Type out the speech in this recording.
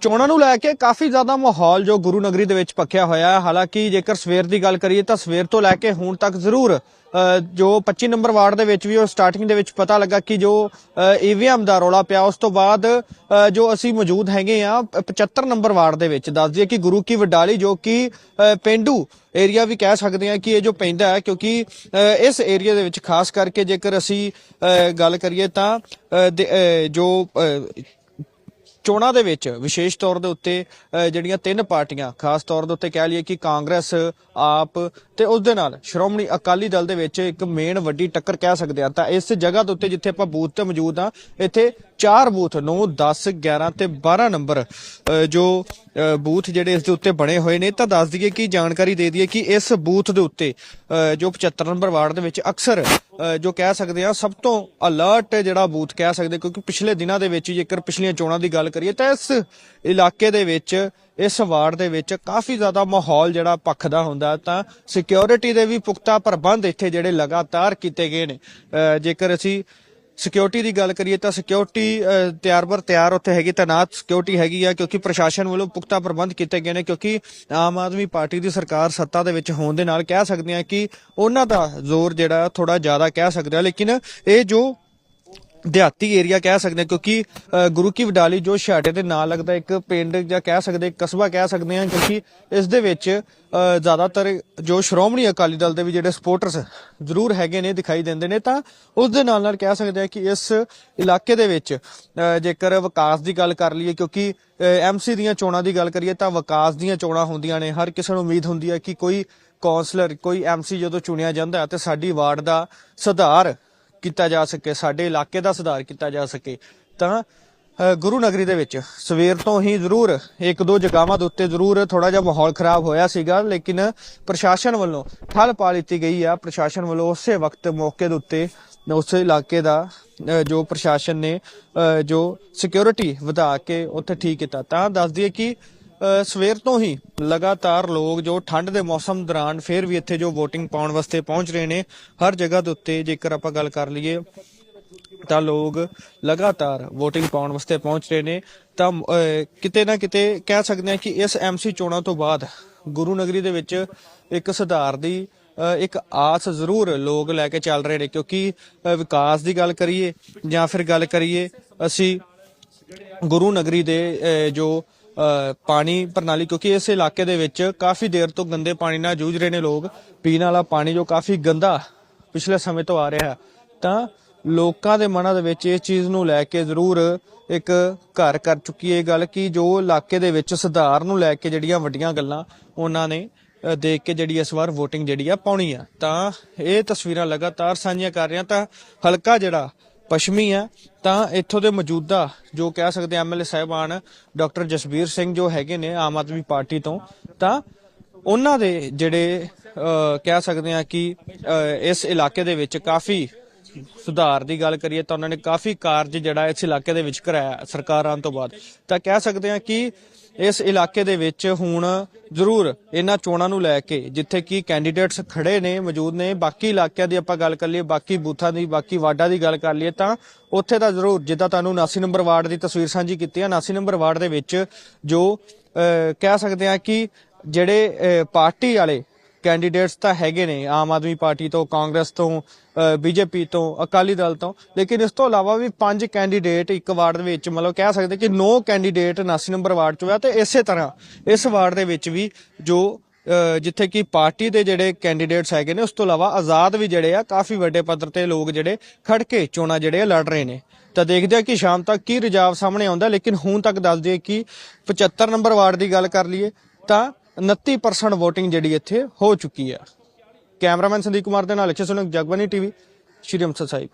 ਚੋਣਾਂ ਨੂੰ ਲੈ ਕੇ ਕਾਫੀ ਜ਼ਿਆਦਾ ਮਾਹੌਲ ਜੋ ਗੁਰੂ ਨਗਰੀ ਦੇ ਵਿੱਚ ਪੱਕਿਆ ਹੋਇਆ ਹੈ। ਹਾਲਾਂਕਿ ਜੇਕਰ ਸਵੇਰ ਦੀ ਗੱਲ ਕਰੀਏ ਤਾਂ ਸਵੇਰ ਤੋਂ ਲੈ ਕੇ ਹੁਣ ਤੱਕ ਜ਼ਰੂਰ ਜੋ 25 ਨੰਬਰ ਵਾਰਡ ਦੇ ਵਿੱਚ ਵੀ ਉਹ ਸਟਾਰਟਿੰਗ ਦੇ ਵਿੱਚ ਪਤਾ ਲੱਗਾ ਕਿ ਜੋ ਈਵੀਐਮ ਦਾ ਰੌਲਾ ਪਿਆ ਉਸ ਤੋਂ ਬਾਅਦ ਜੋ ਅਸੀਂ ਮੌਜੂਦ ਹੈਗੇ ਆ 75 ਨੰਬਰ ਵਾਰਡ ਦੇ ਵਿੱਚ। ਦੱਸ ਦਈਏ ਕਿ ਗੁਰੂ ਕੀ ਵਡਾਲੀ ਜੋ ਕਿ ਅ, ਪਿੰਡੂ ਏਰੀਆ ਵੀ ਕਹਿ ਸਕਦੇ ਆ ਕਿ ਇਹ ਜੋ ਪੈਂਦਾ ਹੈ ਕਿਉਂਕਿ ਇਸ ਏਰੀਆ ਦੇ ਵਿੱਚ ਖਾਸ ਕਰਕੇ ਜੇਕਰ ਅਸੀਂ ਗੱਲ ਕਰੀਏ ਤਾਂ ਜੋ ਚੋਣਾਂ ਦੇ ਵਿੱਚ ਵਿਸ਼ੇਸ਼ ਤੌਰ ਦੇ ਉੱਤੇ ਅ, ਜਿਹੜੀਆਂ ਤਿੰਨ ਪਾਰਟੀਆਂ ਖਾਸ ਤੌਰ ਦੇ ਉੱਤੇ ਕਹਿ ਲਈਏ ਕਿ ਕਾਂਗਰਸ ਆਪ ਤੇ ਉਸ ਦੇ ਨਾਲ ਸ਼੍ਰੋਮਣੀ ਅਕਾਲੀ ਦਲ ਦੇ ਵਿੱਚ ਇੱਕ ਮੇਨ ਵੱਡੀ ਟੱਕਰ ਕਹਿ ਸਕਦੇ ਆ ਤਾਂ ਇਸ ਜਗ੍ਹਾ ਦੇ ਉੱਤੇ ਜਿੱਥੇ ਆਪਾਂ ਬੂਥ ਤੇ ਮੌਜੂਦ ਆ ਇੱਥੇ ਚਾਰ ਬੂਥ 9 10 11 ਤੇ 12 ਨੰਬਰ ਜੋ ਬੂਥ ਜਿਹੜੇ ਇਸ ਦੇ ਉੱਤੇ ਬਣੇ ਹੋਏ ਨੇ, ਤਾਂ ਦੱਸ ਦਈਏ ਕਿ ਜਾਣਕਾਰੀ ਦੇ ਦਈਏ ਕਿ ਇਸ ਬੂਥ ਦੇ ਉੱਤੇ ਜੋ 75 ਨੰਬਰ ਵਾਰਡ ਦੇ ਵਿੱਚ ਅਕਸਰ ਜੋ ਕਹਿ ਸਕਦੇ ਆ ਸਭ ਤੋਂ ਅਲਰਟ ਜਿਹੜਾ ਬੂਥ ਕਹਿ ਸਕਦੇ ਕਿਉਂਕਿ ਪਿਛਲੇ ਦਿਨਾਂ ਦੇ ਵਿੱਚ ਜੇਕਰ ਪਿਛਲੀਆਂ ਚੋਣਾਂ ਦੀ ਗੱਲ ਕਰੀਏ, ਤਾਂ ਇਸ ਇਲਾਕੇ ਦੇ ਵਿੱਚ, ਇਸ ਵਾਰਡ ਦੇ ਵਿੱਚ ਕਾਫੀ ਜ਼ਿਆਦਾ ਮਾਹੌਲ ਜਿਹੜਾ ਪੱਖ ਦਾ ਹੁੰਦਾ ਤਾਂ ਸਿਕਿਉਰਿਟੀ ਦੇ ਵੀ ਪੁਖਤਾ ਪ੍ਰਬੰਧ ਇੱਥੇ ਜਿਹੜੇ ਲਗਾਤਾਰ ਕੀਤੇ ਗਏ ਨੇ। ਜੇਕਰ ਅਸੀਂ ਸਿਕਿਉਰਿਟੀ ਦੀ ਗੱਲ ਕਰੀਏ ਤਾਂ ਸਿਕਿਉਰਿਟੀ ਤਿਆਰ ਬਰ ਤਿਆਰ ਉੱਥੇ ਹੈਗੀ, ਤੈਨਾਤ ਸਿਕਿਉਰਿਟੀ ਹੈਗੀ ਆ, ਕਿਉਂਕਿ ਪ੍ਰਸ਼ਾਸਨ ਵੱਲੋਂ ਪੁਖਤਾ ਪ੍ਰਬੰਧ ਕੀਤੇ ਗਏ ਨੇ, ਕਿਉਂਕਿ ਆਮ ਆਦਮੀ ਪਾਰਟੀ ਦੀ ਸਰਕਾਰ ਸੱਤਾ ਦੇ ਵਿੱਚ ਹੋਣ ਦੇ ਨਾਲ ਕਹਿ ਸਕਦੇ ਆ ਕਿ ਉਹਨਾਂ ਦਾ ਜ਼ੋਰ ਜਿਹੜਾ ਥੋੜਾ ਜ਼ਿਆਦਾ ਕਹਿ ਸਕਦੇ ਆ, ਲੇਕਿਨ ਇਹ ਜੋ ਦਿਹਾਤੀ ਏਰੀਆ ਕਹਿ ਸਕਦੇ ਹਾਂ, ਕਿਉਂਕਿ ਗੁਰੂ ਕੀ ਵਡਾਲੀ ਜੋ ਛਾਟੇ ਦੇ ਨਾਲ ਲੱਗਦਾ ਇੱਕ ਪਿੰਡ ਜਾਂ ਕਹਿ ਸਕਦੇ ਕਸਬਾ ਕਹਿ ਸਕਦੇ ਹਾਂ, ਕਿਉਂਕਿ ਇਸ ਦੇ ਵਿੱਚ ਜ਼ਿਆਦਾਤਰ ਜੋ ਸ਼੍ਰੋਮਣੀ ਅਕਾਲੀ ਦਲ ਦੇ ਵੀ ਜਿਹੜੇ ਸਪੋਰਟਰਸ ਜ਼ਰੂਰ ਹੈਗੇ ਨੇ, ਦਿਖਾਈ ਦਿੰਦੇ ਨੇ, ਤਾਂ ਉਸ ਦੇ ਨਾਲ ਨਾਲ ਕਹਿ ਸਕਦੇ ਹਾਂ ਕਿ ਇਸ ਇਲਾਕੇ ਦੇ ਵਿੱਚ ਜੇਕਰ ਵਿਕਾਸ ਦੀ ਗੱਲ ਕਰ ਲਈਏ, ਕਿਉਂਕਿ ਐਮਸੀ ਦੀਆਂ ਚੋਣਾਂ ਦੀ ਗੱਲ ਕਰੀਏ, ਤਾਂ ਵਿਕਾਸ ਦੀਆਂ ਚੋਣਾਂ ਹੁੰਦੀਆਂ ਨੇ, ਹਰ ਕਿਸੇ ਨੂੰ ਉਮੀਦ ਹੁੰਦੀ ਹੈ ਕਿ ਕੋਈ ਕੌਂਸਲਰ, ਕੋਈ ਐਮਸੀ ਜਦੋਂ ਚੁਣਿਆ ਜਾਂਦਾ ਹੈ, ਤੇ ਸਾਡੀ ਵਾਰਡ ਦਾ ਸੁਧਾਰ ਕੀਤਾ ਜਾ ਸਕੇ, ਸਾਡੇ ਇਲਾਕੇ ਦਾ ਸੁਧਾਰ ਕੀਤਾ ਜਾ ਸਕੇ, ਤਾਂ ਗੁਰੂ ਨਗਰੀ ਦੇ ਵਿੱਚ ਸਵੇਰ ਤੋਂ ਹੀ ਜ਼ਰੂਰ ਇੱਕ ਦੋ ਜਗ੍ਹਾਵਾਂ ਦੇ ਉੱਤੇ ਜ਼ਰੂਰ ਥੋੜਾ ਜਿਹਾ ਮਾਹੌਲ ਖਰਾਬ ਹੋਇਆ ਸੀਗਾ, ਲੇਕਿਨ ਪ੍ਰਸ਼ਾਸਨ ਵੱਲੋਂ ਠੱਲ ਪਾ ਲਿੱਤੀ ਗਈ ਆ। ਪ੍ਰਸ਼ਾਸਨ ਵੱਲੋਂ ਉਸੇ ਵਕਤ ਮੌਕੇ ਦੇ ਉੱਤੇ ਉਸੇ ਇਲਾਕੇ ਦਾ ਜੋ ਪ੍ਰਸ਼ਾਸਨ ਨੇ ਜੋ ਸਿਕਿਉਰਿਟੀ ਵਧਾ ਕੇ ਉੱਥੇ ਠੀਕ ਕੀਤਾ। ਤਾਂ ਦੱਸ ਦਈਏ ਕਿ ਸਵੇਰ ਤੋਂ ਹੀ ਲਗਾਤਾਰ ਲੋਕ ਜੋ ਠੰਡ ਦੇ ਮੌਸਮ ਦੌਰਾਨ ਫੇਰ ਵੀ ਇੱਥੇ ਜੋ VOTING ਪਾਉਣ ਵਾਸਤੇ ਪਹੁੰਚ ਰਹੇ ਨੇ ਹਰ ਜਗ੍ਹਾ ਦੇ ਉੱਤੇ ਜੇਕਰ ਆਪਾਂ ਗੱਲ ਕਰ ਲਈਏ ਤਾਂ ਲੋਕ ਲਗਾਤਾਰ VOTING ਪਾਉਣ ਵਾਸਤੇ ਪਹੁੰਚ ਰਹੇ ਨੇ। ਤਾਂ ਕਿਤੇ ਨਾ ਕਿਤੇ ਕਹਿ ਸਕਦੇ ਹਾਂ ਕਿ ਇਸ ਐਮਸੀ ਚੋਣਾਂ ਤੋਂ ਬਾਅਦ ਗੁਰੂ ਨਗਰੀ ਦੇ ਵਿੱਚ ਇੱਕ ਸੁਧਾਰ ਦੀ ਅ, ਇੱਕ ਆਸ ਜ਼ਰੂਰ ਲੋਕ ਲੈ ਕੇ ਚੱਲ ਰਹੇ ਨੇ। ਕਿਉਂਕਿ ਵਿਕਾਸ ਦੀ ਗੱਲ ਕਰੀਏ ਜਾਂ ਫਿਰ ਗੱਲ ਕਰੀਏ ਅਸੀਂ ਗੁਰੂ ਨਗਰੀ ਦੇ ਅਹ, ਜੋ ਪਾਣੀ ਪ੍ਰਣਾਲੀ, ਕਿਉਂਕਿ ਇਸ ਇਲਾਕੇ ਦੇ ਵਿੱਚ ਕਾਫੀ ਦੇਰ ਤੋਂ ਗੰਦੇ ਪਾਣੀ ਨਾਲ ਜੂਝ ਰਹੇ ਨੇ ਲੋਕ। ਪੀਣ ਵਾਲਾ ਪਾਣੀ ਜੋ ਕਾਫੀ ਗੰਦਾ ਪਿਛਲੇ ਸਮੇਂ ਤੋਂ ਆ ਰਿਹਾ ਤਾਂ ਲੋਕਾਂ ਦੇ ਮਨਾਂ ਦੇ ਵਿੱਚ ਇਸ ਚੀਜ਼ ਨੂੰ ਲੈ ਕੇ ਜ਼ਰੂਰ ਇੱਕ ਘਰ ਕਰ ਚੁੱਕੀ ਹੈ ਇਹ ਗੱਲ ਕਿ ਜੋ ਇਲਾਕੇ ਦੇ ਵਿੱਚ ਸੁਧਾਰ ਨੂੰ ਲੈ ਕੇ ਜਿਹੜੀਆਂ ਵੱਡੀਆਂ ਗੱਲਾਂ ਉਹਨਾਂ ਨੇ ਦੇਖ ਕੇ ਜਿਹੜੀ ਇਸ ਵਾਰ VOTING ਜਿਹੜੀ ਆ ਪਾਉਣੀ ਆ। ਤਾਂ ਇਹ ਤਸਵੀਰਾਂ ਲਗਾਤਾਰ ਸਾਂਝੀਆਂ ਕਰ ਰਿਹਾ। ਤਾਂ ਹਲਕਾ ਜਿਹੜਾ ਪੱਛਮੀ ਆ ਤਾਂ ਇੱਥੋਂ ਦੇ ਮੌਜੂਦਾ ਜੋ ਕਹਿ ਸਕਦੇ ਐਮਐਲਏ ਸਾਹਿਬਾਨ ਡਾਕਟਰ ਜਸਬੀਰ ਸਿੰਘ ਜੋ ਹੈਗੇ ਨੇ ਆਮ ਆਦਮੀ ਪਾਰਟੀ ਤੋਂ, ਤਾਂ ਉਹਨਾਂ ਦੇ ਜਿਹੜੇ ਕਹਿ ਸਕਦੇ ਆ ਕਿ ਇਸ ਇਲਾਕੇ ਦੇ ਵਿੱਚ ਕਾਫੀ ਸੁਧਾਰ ਦੀ ਗੱਲ ਕਰੀਏ ਤਾਂ ਉਹਨਾਂ ਨੇ ਕਾਫੀ ਕਾਰਜ ਜਿਹੜਾ ਇਸ ਇਲਾਕੇ ਦੇ ਵਿੱਚ ਕਰਾਇਆ ਸਰਕਾਰ ਆਉਣ ਤੋਂ ਬਾਅਦ। ਤਾਂ ਕਹਿ ਸਕਦੇ ਹਾਂ ਕਿ ਇਸ ਇਲਾਕੇ ਦੇ ਵਿੱਚ ਹੁਣ ਜ਼ਰੂਰ ਇਹਨਾਂ ਚੋਣਾਂ ਨੂੰ ਲੈ ਕੇ ਜਿੱਥੇ ਕਿ ਕੈਂਡੀਡੇਟਸ ਖੜੇ ਨੇ, ਮੌਜੂਦ ਨੇ, ਬਾਕੀ ਇਲਾਕਿਆਂ ਦੀ ਆਪਾਂ ਗੱਲ ਕਰ ਲਈਏ, ਬਾਕੀ ਬੂਥਾਂ ਦੀ, ਬਾਕੀ ਵਾਰਡਾਂ ਦੀ ਗੱਲ ਕਰ ਲਈਏ ਤਾਂ ਉੱਥੇ ਤਾਂ ਜ਼ਰੂਰ ਜਿੱਦਾਂ ਤੁਹਾਨੂੰ 79 ਨੰਬਰ ਵਾਰਡ ਦੀ ਤਸਵੀਰ ਸਾਂਝੀ ਕੀਤੀ ਹੈ 79 ਨੰਬਰ ਵਾਰਡ ਦੇ ਵਿੱਚ ਜੋ ਕਹਿ ਸਕਦੇ ਆ ਕਿ ਜਿਹੜੇ ਪਾਰਟੀ ਵਾਲੇ ਕੈਂਡੀਡੇਟਸ ਤਾਂ ਹੈਗੇ ਨੇ, ਆਮ ਆਦਮੀ ਪਾਰਟੀ ਤੋਂ, ਕਾਂਗਰਸ ਤੋਂ ਬੀਜੇਪੀ ਤੋਂ, ਅਕਾਲੀ ਦਲ ਤੋਂ, ਲੇਕਿਨ ਇਸ ਤੋਂ ਇਲਾਵਾ ਵੀ ਪੰਜ ਕੈਂਡੀਡੇਟ ਇੱਕ ਵਾਰਡ ਦੇ ਵਿੱਚ, ਮਤਲਬ ਕਹਿ ਸਕਦੇ ਕਿ 9 ਕੈਂਡੀਡੇਟ 79 ਨੰਬਰ ਵਾਰਡ 'ਚੋਂ ਹੋਇਆ ਤੇ ਇਸੇ ਤਰ੍ਹਾਂ, ਇਸ ਵਾਰਡ ਦੇ ਵਿੱਚ ਵੀ ਜੋ ਜਿੱਥੇ ਕਿ ਪਾਰਟੀ ਦੇ ਜਿਹੜੇ ਕੈਂਡੀਡੇਟਸ ਹੈਗੇ ਨੇ, ਉਸ ਤੋਂ ਇਲਾਵਾ ਆਜ਼ਾਦ ਵੀ ਜਿਹੜੇ ਆ, ਕਾਫੀ ਵੱਡੇ ਪੱਧਰ ਤੇ ਲੋਕ ਜਿਹੜੇ ਖੜ ਕੇ ਚੋਣਾਂ ਜਿਹੜੇ ਆ ਲੜ ਰਹੇ ਨੇ। ਤਾਂ ਦੇਖਦੇ ਆ ਕਿ ਸ਼ਾਮ ਤੱਕ ਕੀ ਰਿਜਾਵ ਸਾਹਮਣੇ ਆਉਂਦਾ, ਲੇਕਿਨ ਹੁਣ ਤੱਕ ਦੱਸ ਦਈਏ ਕਿ 75 ਨੰਬਰ ਵਾਰਡ ਦੀ ਗੱਲ ਕਰ ਲਈਏ, ਤਾਂ 29% VOTING ਜਿਹੜੀ ਇੱਥੇ ਹੋ ਚੁੱਕੀ ਆ ਕੈਮਰਾਮੈਨ ਸੰਦੀਪ ਕੁਮਾਰ ਦੇ ਨਾਲ ਅਕਸ਼ੇ ਸੁਨਕ ਜਗਬਾਨੀ ਟੀਵੀ, ਸ਼੍ਰੀ ਅੰਮ੍ਰਿਤਸਰ ਸਾਹਿਬ।